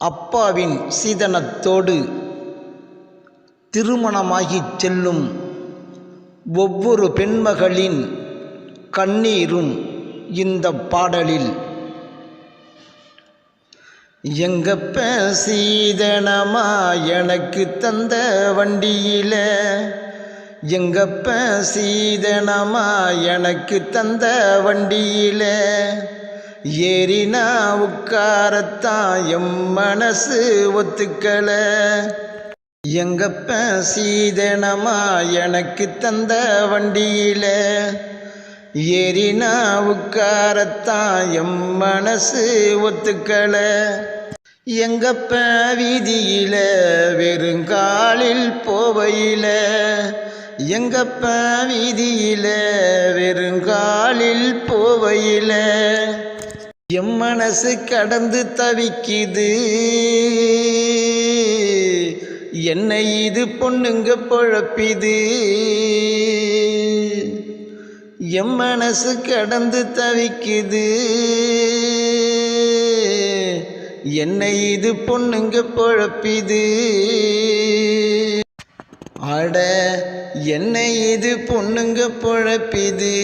அப்பாவின் சீதனத்தோடு திருமணமாகிச் செல்லும் ஒவ்வொரு பெண்மகளின் கண்ணீரும் இந்த பாடலில். எங்கப்ப சீதனமா எனக்கு தந்த வண்டியில எங்கப்ப சீதனமா எனக்கு தந்த வண்டியிலே ஏறினா உட்காரத்தான் எம் மனசு ஒத்துக்கல. எங்கப்ப சீதனமா எனக்கு தந்த வண்டியில? ஏறினா உட்காரத்தான் எம் மனசு ஒத்துக்கல. எங்கப்ப வீதியில வெறுங்காலில் போவையில? எங்கப்ப வீதியில வெறுங்காலில் போவையில? எம் மனசு கடந்து தவிக்குது. என்னை இது பொண்ணுங்க பொழப்பிது. எம் மனசு கடந்து தவிக்குது. என்னை இது பொண்ணுங்க பொழப்பிது. அட என்னை இது பொண்ணுங்க பொழப்பிது.